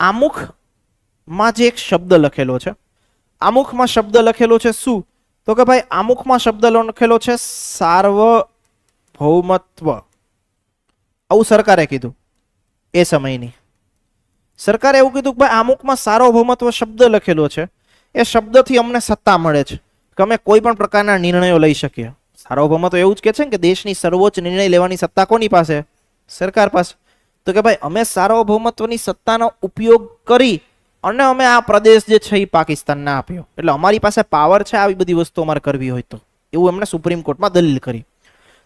આમુખમાં જે એક શબ્દ લખેલો છે, આમુખમાં શબ્દ લખેલો છે શું? તો કે ભાઈ આમુખમાં શબ્દ લખેલો છે સાર્વભૌમત્વ. આવું સરકારે કીધું એ સમયની. સરકારે એવું કીધું કે ભાઈ આમુખમાં સાર્વભૌમત્વ શબ્દ લખેલો છે, એ શબ્દથી અમને સત્તા મળે છે. કે અમે કોઈ પણ પ્રકારના નિર્ણયો લઈ શકીએ. સાર્વભૌમત્વ એવું જ કે છે કે દેશની સર્વોચ્ચ નિર્ણય લેવાની સત્તા કોની પાસે? સરકાર પાસે. તો કે ભાઈ, અમે સાર્વભૌમત્વની સત્તાનો ઉપયોગ કરી અને અમે આ પ્રદેશ જે છે એ પાકિસ્તાનને આપ્યો. એટલે અમારી પાસે પાવર છે, આવી બધી વસ્તુ અમારે કરવી હોય તો. એવું એમણે સુપ્રીમ કોર્ટમાં દલીલ કરી.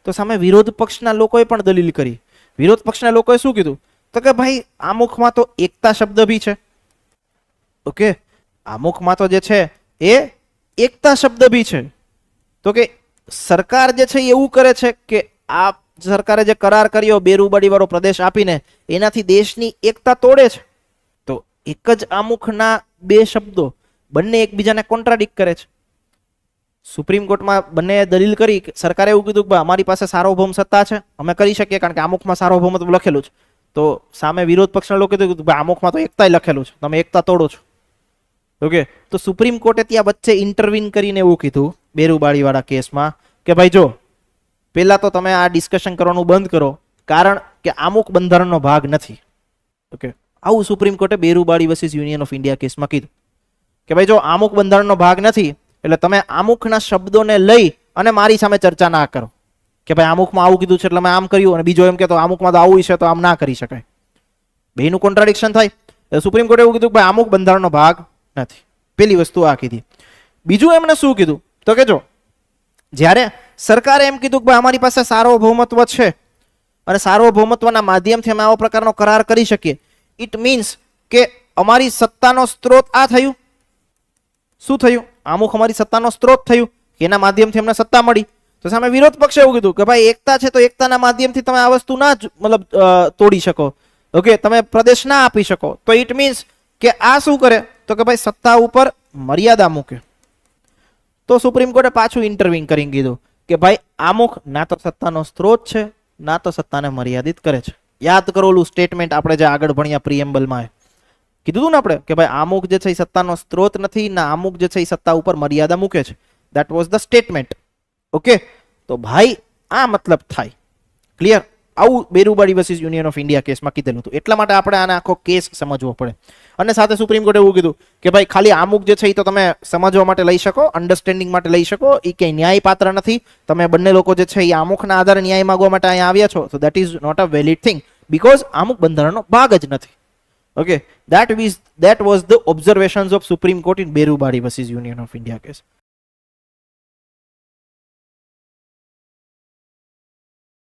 તો સામે વિરોધ પક્ષના લોકોએ પણ દલીલ કરી. વિરોધ પક્ષના લોકોએ શું કીધું? તો કે ભાઈ, આમુખમાં તો એકતા શબ્દ બી છે. ઓકે? આમુખમાં તો જે છે એ એકતા શબ્દ બી છે. તો કે સરકાર જે છે એવું કરે છે કે આ સરકારે જે કરાર કર્યો બેરુબાડી વાળો પ્રદેશ આપીને, એનાથી દેશની એકતા તોડે છે. તો એક જ આમુખના બે શબ્દો બંને એકબીજાને કોન્ટ્રાડિક્ટ કરે છે. સુપ્રીમ કોર્ટમાં બંને દલીલ કરી સરકારે એવું કીધું કે અમારી પાસે સાર્વભૌમ સત્તા છે, અમે કરી શકીએ કારણ કે આમુખમાં સાર્વભૌમત્વ લખેલું છે. તો સામે વિરોધ પક્ષના લોકો કીધું કે આમુખમાં તો એકતાય લખેલું છે, તમે એકતા તોડો છો. ઓકે, તો સુપ્રીમ કોર્ટે ત્યાં વચ્ચે ઇન્ટરવીન કરીને એવું કીધું બેરુબાળીવાળા કેસમાં કે ભાઈ, જો પહેલા તો તમે આ ડિસ્કશન કરવાનું બંધ કરો. કારણ કે અમુક બંધારણનો ભાગ નથી. ઓકે આવું સુપ્રીમ કોર્ટે Berubari versus Union of India કેસમાં કીધું. કે ભાઈ જો અમુક બંધારણનો ભાગ નથી, એટલે તમે અમુકના શબ્દોને લઈ અને મારી સામે ચર્ચા ના કરો. કે ભાઈ અમુકમાં આવું કીધું છે એટલે મેં આમ કર્યું અને બીજો એમ કે તો અમુકમાં તો આવું છે તો આમ ના કરી શકાય. બેનું કોન્ટ્રાડિક્શન થાય. સુપ્રીમ કોર્ટે એવું કીધું કે ભાઈ અમુક બંધારણનો ભાગ નથી. પેલી વસ્તુ આ કીધી. બીજું એમણે શું કીધું? તો કે જો જ્યારે સરકારે એમ કીધું કે ભાઈ અમારી પાસે સાર્વભૌમત્વ છે, અને સાર્વભૌમત્વના માધ્યમથી અમે આવો પ્રકારનો કરાર કરી શકીએ ઇટ મીન્સ કે અમારી સત્તાનો સ્ત્રોત આ થયું. શું થયું? અમુક અમારી સત્તાનો સ્ત્રોત થયું એના માધ્યમથી અમને સત્તા મળી. તો સામે વિરોધ પક્ષે એવું કીધું કે ભાઈ એકતા છે તો એકતાના માધ્યમથી તમે આ વસ્તુ ના જ મતલબ તોડી શકો. ઓકે, તમે પ્રદેશ ના આપી શકો. તો ઇટ મીન્સ કે આ શું કરે? તો કે ભાઈ સત્તા ઉપર મર્યાદા મૂકે. તો સુપ્રીમ કોર્ટે પાછું ઇન્ટરવ્યુ કરીને કીધું કે ભાઈ, આમુખ ના તો સત્તાનો સ્ત્રોત છે, ના તો સત્તાને મર્યાદિત કરે છે. યાદ કરો ઓલું સ્ટેટમેન્ટ આપણે જે આગળ ભણ્યા પ્રિએમ્બલમાં કીધું ને આપણે કે ભાઈ અમુક જે છે એ સત્તાનો સ્ત્રોત નથી, ના અમુક જે છે એ સત્તા ઉપર મર્યાદા મૂકે છે. That was the statement okay તો ભાઈ, આ મતલબ થાય. ક્લિયર આવું Berubari versus Union of India કેસમાં કીધેલું હતું. એટલા માટે આપણે આને આખો કેસ સમજવો પડે. અને સાથે સુપ્રીમ કોર્ટે એવું કીધું કે ભાઈ, ખાલી અમુક જે છે એ તો તમે સમજવા માટે લઈ શકો અન્ડરસ્ટેન્ડિંગ માટે લઈ શકો એ કંઈ ન્યાય પાત્ર નથી. તમે બંને લોકો જે છે એ આમુખના આધારે ન્યાય માગવા માટે અહીંયા આવ્યા છો તો that is not a valid thing because અમુક બંધારણનો ભાગ જ નથી. Okay that was that was the observations of Supreme Court in berubadi versus Union of India case.